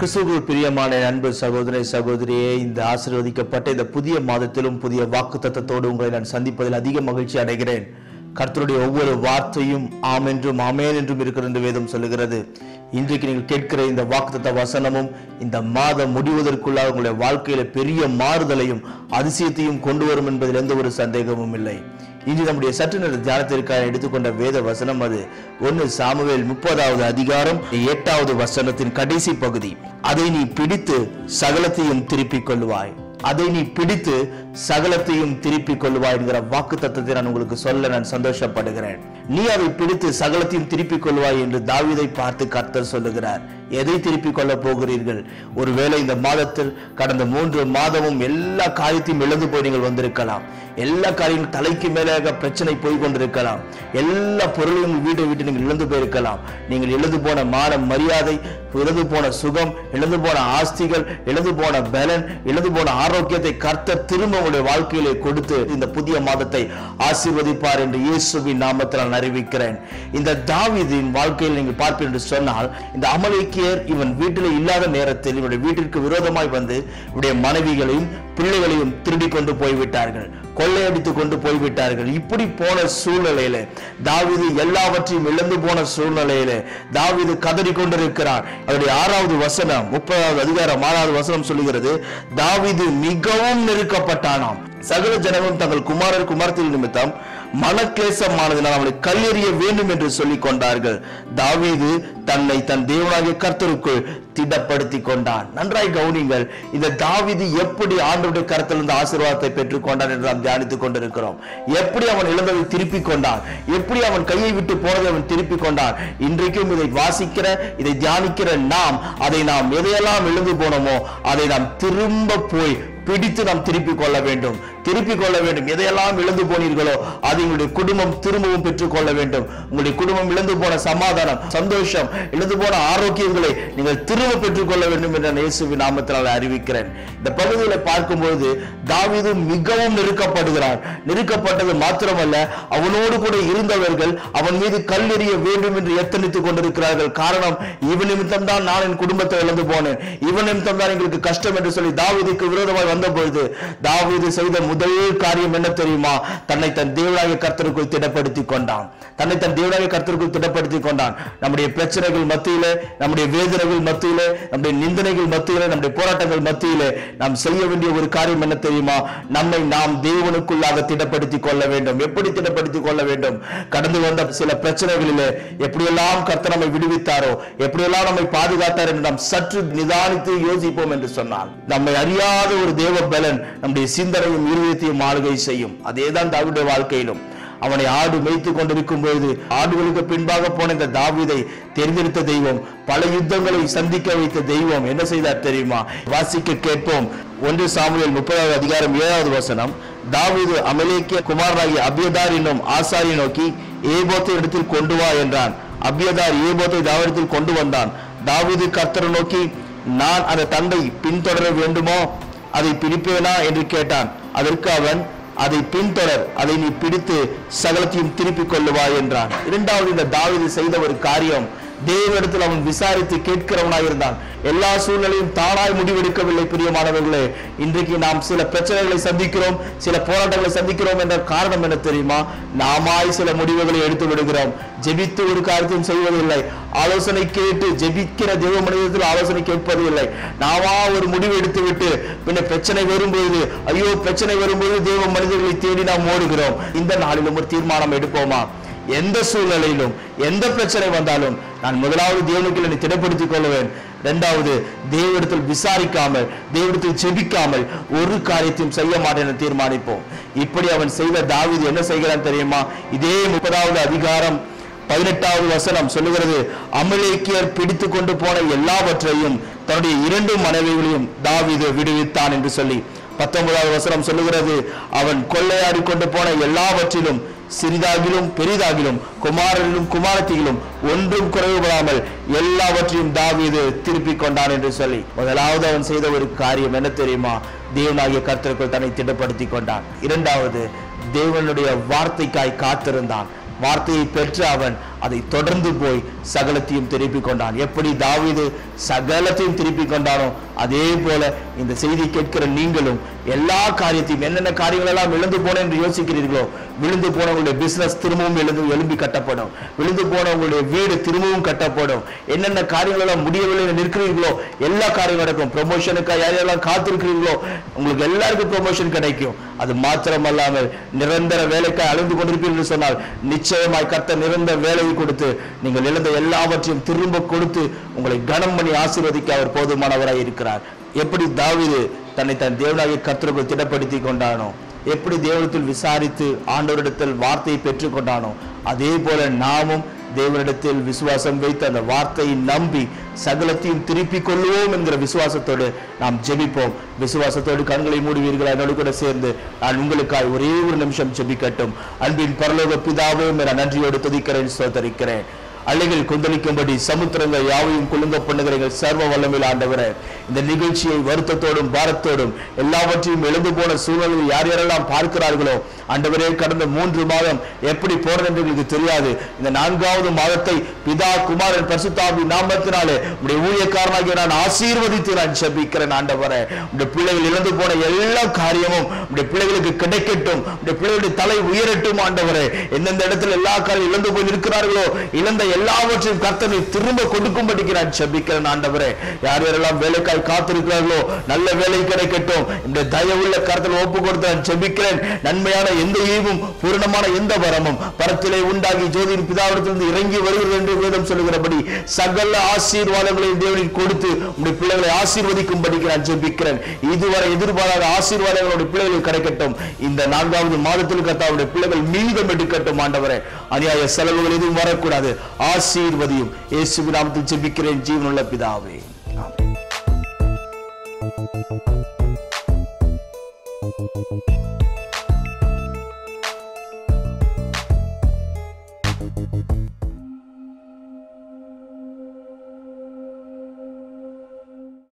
கிறிஸ்துவுக்குள் பிரியமான அன்பு சகோதரி சகோதரியே இந்த ஆசீர்வதிக்கப்பட்ட இந்த புதிய மாதத்திலும் புதிய வாக்கு தத்தத்தோடு உங்களை நான் சந்திப்பதில் அதிக மகிழ்ச்சி அடைகிறேன். கர்த்தருடைய ஒவ்வொரு வார்த்தையும் ஆம் என்றும் ஆமேன் என்றும் இருக்கிற என்று வேதம் சொல்லுகிறது. இன்றைக்கு நீங்கள் கேட்கிற இந்த வாக்குத்தத்த வசனமும் இந்த மாதம் முடிவதற்குள்ளாக உங்களுடைய வாழ்க்கையில பெரிய மாறுதலையும் அதிசயத்தையும் கொண்டு வரும் என்பதில் எந்த ஒரு சந்தேகமும் இல்லை. இன்று நம்முடைய சற்று நேர தியானத்திற்காக எடுத்துக்கொண்ட வேத வசனம் அது. ஒன்னு சாமுவேல் முப்பதாவது அதிகாரம் எட்டாவது வசனத்தின் கடைசி பகுதி. அதை நீ பிடித்து சகலத்தையும் திருப்பிக் கொள்வாய் அதை நீ பிடித்து சகலத்தையும் திருப்பிக் கொள்வாய் என்கிற வாக்கு தத்துவத்தை நான் உங்களுக்கு சொல்ல நான் சந்தோஷப்படுகிறேன். நீ அதை பிடித்து சகலத்தையும் திருப்பிக் கொள்வாய் என்று தாவிதை பார்த்து கர்த்தர் சொல்லுகிறார். எதை திருப்பிக் கொள்ள போகிறீர்கள்? ஒருவேளை இந்த மாதத்தில் கடந்த மூன்று மாதமும் எல்லா காரியத்தையும் இழந்து போய் நீங்கள் வந்திருக்கலாம். எல்லா காரியம் தலைக்கு மேலாக பிரச்சனை போய் கொண்டிருக்கலாம். எல்லா பொருளையும் வீட்டை விட்டு நீங்கள் இழந்து போயிருக்கலாம். நீங்கள் இழந்து போன மான மரியாதை இழந்து போன சுகம் இழந்து போன ஆஸ்திகள் இழந்து போன பலன் இழந்து போன ஆரோக்கியத்தை கர்த்தர் திரும்ப உங்களுடைய வாழ்க்கையிலே கொடுத்து இந்த புதிய மாதத்தை ஆசீர்வதிப்பார் என்று இயேசுவின் நாமத்தில் நான் அறிவிக்கிறேன். இந்த தாவிதின் வாழ்க்கையில் நீங்கள் பார்ப்பீர்கள் என்று சொன்னால் இந்த அமலேக்கியர் இவன் வீட்டில் இல்லாத நேரத்தில் இவனுடைய வீட்டிற்கு விரோதமாய் வந்து இவருடைய மனைவிகளையும் பிள்ளைகளையும் திருடி கொண்டு போய்விட்டார்கள். கொள்ளையடித்து கொண்டு போய்விட்டார்கள். இப்படி போன சூழ்நிலையில தாவீது எல்லாவற்றையும் இழந்து போன சூழ்நிலையில தாவீது கதறி கொண்டிருக்கிறார். அவருடைய ஆறாவது வசனம் முப்பதாவது அதிகாரம் ஆறாவது வசனம் சொல்லுகிறது தாவீது மிகவும் நெருக்கப்பட்டானாம். சகல ஜனமும் தங்கள் குமாரர் குமாரத்தின் நிமித்தம் மனக்லேசமானதினால் அவனை கல்லெறிய வேண்டும் என்று சொல்லிக் கொண்டார்கள். தாவீது தன்னை தன் தேவனாகிய கர்த்தருக்குள் திடப்படுத்தி கொண்டான். நன்றாய் கவுனிங்கள் இந்த தாவீது எப்படி ஆண்டவுடைய கருத்திலிருந்து ஆசீர்வாதத்தை பெற்றுக் கொண்டான் என்று நாம் தியானித்துக் கொண்டிருக்கிறோம். எப்படி அவன் இழந்ததை திருப்பிக் கொண்டான். எப்படி அவன் கையை விட்டு போனதை அவன் திருப்பிக் கொண்டான். இன்றைக்கும் இதை வாசிக்கிற இதை தியானிக்கிற நாம் அதை நாம் எதையெல்லாம் இழந்து போனோமோ அதை நாம் திரும்ப போய் பிடித்து நாம் திருப்பிக் கொள்ள வேண்டும். திருப்பிக் கொள்ள வேண்டும். எதையெல்லாம் இழந்து போனீர்களோ அது உங்களுடைய குடும்பம் திரும்பவும் பெற்றுக் கொள்ள வேண்டும். உங்களுடைய குடும்பம் இழந்து போன சமாதானம் சந்தோஷம் இழந்து போன ஆரோக்கியங்களை நீங்கள் திரும்ப பெற்றுக் கொள்ள வேண்டும் என்ற இயேசுவின் நாமத்தினால் அறிவிக்கிறேன். இந்த பகுதியில் பார்க்கும்போது தாவீது மிகவும் நெருக்கப்படுகிறார். நெருக்கப்பட்டது மாத்திரமல்ல அவனோடு கூட இருந்தவர்கள் அவன் மீது கல்லெறிய வேண்டும் என்று எத்தனித்துக் கொண்டிருக்கிறார்கள். காரணம் இவன் நிமித்தம் தான் நான் என் குடும்பத்தை இழந்து போனேன். இவன் நிமித்தம் தான் எங்களுக்கு கஷ்டம் என்று சொல்லி தாவீதுக்கு விரோதமாய் வந்த பொழுது தாவீது செய்த முதல் காரியம் என்ன தெரியுமா? தன்னை தன் தேவனாகிய கர்த்தருக்குள் திடப்படுத்தி கொண்டான். தன்னை தன் தேவனாகிய கர்த்தருக்குள் திடப்படுத்தி கொண்டான். நம்முடைய பிரச்சனைகள் மத்தியிலே நம்முடைய வேதனைகள் மத்தியிலே நம்முடைய நிந்தனைகள் மத்தியிலே நம்முடைய போராட்டங்கள் மத்தியிலே நாம் செய்ய வேண்டிய ஒரு காரியம் என்ன தெரியுமா? நம்மை நாம் தேவனுக்குள்ளாக திடப்படுத்தி கொள்ள வேண்டும். எப்படி திடப்படுத்தி கொள்ள வேண்டும்? கடந்து வந்த சில பிரச்சனைகளிலே எப்படியெல்லாம் கர்த்தர் நம்மை விடுவித்தாரோ எப்படியெல்லாம் நம்மை பாதுகாத்தார் என்று நாம் சற்று நிதானித்து யோசிப்போம் என்று சொன்னால் நம்மை அறியாத ஒரு தேவ பலன் நம்முடைய சிந்தனையும் இருதயத்தையும் ஆளுகை செய்யும். அதேதான் தாவிடைய வாழ்க்கையிலும். அவனை ஆடு மேய்த்து கொண்டிருக்கும் பொழுது ஆடுகளுக்கு பின்பாக போன இந்த தாவீதை தெரிந்தெடுத்த தெய்வம் பல யுத்தங்களை சந்திக்க வைத்த தெய்வம் என்ன செய்தார் தெரியுமா? வாசிக்க கேட்போம். ஒன்று சாமுவேல் முப்பதாவது அதிகாரம் ஏழாவது வசனம். தாவீது அமலேக்கிய குமாரனாகிய அபியதார் என்னும் ஆசாரி நோக்கி ஏபோத்தை இடத்தில் கொண்டு வா என்றான். அபியதார் ஏபோத்தை தாவிடத்தில் கொண்டு வந்தான். தாவிது கர்த்தரை நோக்கி நான் அந்த தந்தை பின்தொடர வேண்டுமோ? அதை பிடிப்பேனா? என்று கேட்டான். அதற்கு அவன் அதை பின்தொடர் அதை நீ பிடித்து சகலத்தையும் திருப்பிக் கொள்ளுவாய் என்றான். இரண்டாவது இந்த தாவிது செய்த ஒரு காரியம் தேவனிடத்தில் அவன் விசாரித்து கேட்கிறவனாய் இருந்தான். எல்லா சூழ்நிலையும் தானாய் முடிவெடுக்கவில்லை பிரியமானவர்களே இன்றைக்கு நாம் சில பிரச்சனைகளை சந்திக்கிறோம் சில போராட்டங்களை சந்திக்கிறோம் என்ற காரணம் என்ன தெரியுமா? நாமாய் சில முடிவுகளை எடுத்து விடுகிறோம். ஜெபித்து ஒரு காரியத்தையும் செய்வதில்லை. ஆலோசனை கேட்டு ஜெபிக்கிற தெய்வ மனிதத்தில் ஆலோசனை கேட்பது இல்லை நாமா ஒரு முடிவு எடுத்து விட்டு பின்ன பிரச்சனை வரும்போது ஐயோ பிரச்சனை வரும்போது தெய்வ மனிதர்களை தேடி நாம் ஓடுகிறோம். இந்த நாளிலும் ஒரு தீர்மானம் எடுப்போமா? எந்த சூழ்நிலையிலும் எந்த பிரச்சனை வந்தாலும் நான் முதலாவது தேவனுக்கு என்னை திடப்படுத்திக் கொள்வேன் இரண்டாவது தேவனிடத்தில் விசாரிக்காமல் தேவனிடத்தில் செபிக்காமல் ஒரு காரியத்தையும் செய்ய மாட்டேன் என தீர்மானிப்போம். இப்படி அவன் செய்த தாவீது என்ன செய்கிறான் தெரியுமா? இதே முப்பதாவது அதிகாரம் பதினெட்டாவது வசனம் சொல்லுகிறது அமலேக்கியர் பிடித்து கொண்டு போன எல்லாவற்றையும் தன்னுடைய இரண்டு மனைவிகளையும் தாவீது விடுவித்தான் என்று சொல்லி பத்தொன்பதாவது வசனம் சொல்லுகிறது அவன் கொள்ளையாடி கொண்டு போன எல்லாவற்றிலும் சிறிதாகிலும் பெரிதாகிலும் குமாரனிலும் குமாரத்திகளும் ஒன்றும் குறைவுபடாமல் எல்லாவற்றையும் தாவீது திருப்பிக் கொண்டான் என்று சொல்லி முதலாவது அவன் செய்த ஒரு காரியம் என்ன தெரியுமா? தேவனாகிய கர்த்தருக்குள் தன்னை திடப்படுத்திக் கொண்டான். இரண்டாவது தேவனுடைய வார்த்தைக்காய் காத்திருந்தான். வார்த்தையை பெற்று அவன் அதை தொடர்ந்து போய் சகலத்தையும் திருப்பிக் கொண்டான் எப்படி தாவீது சகலத்தையும் திருப்பிக் கொண்டானோ அதே போல இந்த செய்தி கேட்கிற நீங்களும் எல்லா காரியத்தையும் என்னென்ன காரியங்கள் எல்லாம் விழுந்து போன என்று யோசிக்கிறீர்களோ விழுந்து போனவங்களுடைய பிசினஸ் திரும்பவும் எழுந்து எழும்பி கட்டப்படும். விழுந்து போனவங்களுடைய வீடு திரும்பவும் கட்டப்படும். என்னென்ன காரியங்கள் எல்லாம் முடியவில்லை என்று நிற்கிறீர்களோ எல்லா காரியம் நடக்கும். ப்ரொமோஷனுக்காக யாரெல்லாம் காத்திருக்கிறீர்களோ உங்களுக்கு எல்லாருக்கும் ப்ரொமோஷன் கிடைக்கும். அது மாத்திரமல்லாமல் நிரந்தர வேலைக்காக அழுந்து கொண்டிருப்பீர்கள் என்று சொன்னால் நிச்சயமாய் கத்த நிரந்தர வேலையை கொடுத்து நீங்கள் இழந்த எல்லாவற்றையும் திரும்ப கொடுத்து உங்களை கனம் பண்ணி ஆசீர்வதிக்க அவர் போதுமானவராய் இருக்கிறார். எப்படி தாவீது தன்னை தன் தேவனாகிய கர்த்தருக்குள் திடப்படுத்தி கொண்டானோ எப்படி தேவனத்தில் விசாரித்து ஆண்டவரிடத்தில் வார்த்தையை பெற்றுக்கொண்டானோ அதே போல நாமும் தேவனிடத்தில் விசுவாசம் வைத்து அந்த வார்த்தையை நம்பி சகலத்தையும் திருப்பிக் கொள்வோம் என்கிற விசுவாசத்தோடு நாம் ஜெபிப்போம். விசுவாசத்தோடு கண்களை மூடுவீர்கள்? என்னோடு கூட சேர்ந்து நான் உங்களுக்காய் ஒரே ஒரு நிமிஷம் ஜெபிக்கட்டும். அன்பின் பரலோக பிதாவே என நன்றியோடு துதிக்கிறேன் சோதரிக்கிறேன் அலைகள் கொந்தளிக்கும்படி சமுத்திரங்கள் யாவையும் குலுங்க பண்ணுகிறீர்கள் சர்வ வல்லமையில் ஆண்டவரே இந்த நிகழ்ச்சியை வருத்தத்தோடும் பாரத்தோடும் எல்லாவற்றையும் எழுந்து போன சூழலில் யார் யாரெல்லாம் பார்க்கிறார்களோ ஆண்டவரே கடந்த மூன்று மாதம் எப்படி போறது என்று எங்களுக்கு தெரியாது. இந்த நான்காவது மாதத்தை பிதா குமாரன் பரிசுத்தாபி நாமத்தினாலே உடைய ஊழியக்காரனாகிய நான் ஆசீர்வதித்து நான் செபிக்கிறேன் ஆண்டவரே. உடைய பிள்ளைகள் இழந்து போன எல்லா காரியமும் உடைய பிள்ளைகளுக்கு கிடைக்கட்டும். உடைய பிள்ளைகளுடைய தலை உயரட்டும் ஆண்டவரே. எந்தெந்த இடத்துல எல்லா காரியம் இழந்து போய் இருக்கிறார்களோ இழந்த எல்லாவற்றையும் கர்த்தனை திரும்ப கொடுக்கும்படிக்கு நான் செபிக்கிறேன் ஆண்டவரே. யார் யாரெல்லாம் வேலைக்காய் காத்திருக்கிறார்களோ நல்ல வேலை கிடைக்கட்டும். இந்த தயவுள்ள கருத்தில் ஒப்பு கொடுத்து நான் செபிக்கிறேன் நன்மையான எந்த ஈவும் பூரணமான எந்த வரமும் பரத்திலே உண்டாகி ஜோதியின் பிதாவிடத்திலிருந்து இறங்கி வருகிறது என்று வேதம் சொல்லுகிறபடி சகல ஆசீர்வாதங்களையும் தேவனின் கொடுத்து உடைய பிள்ளைகளை ஆசீர்வதிக்கும்படிக்கு நான் ஜெபிக்கிறேன். இதுவரை எதிர்பாராத ஆசீர்வாதங்களுடைய பிள்ளைகளுக்கு கிடைக்கட்டும். இந்த நான்காவது மாதத்தில் கத்தாவுடைய பிள்ளைகள் மீதம் எடுக்கட்டும் ஆண்டவரே. அநியாய செலவுகள் எதுவும் வரக்கூடாது. ஆசீர்வதியும் இயேசு நாமத்தில் ஜெபிக்கிறேன். ஜீவனுள்ள பிதாவே. ஆமென்.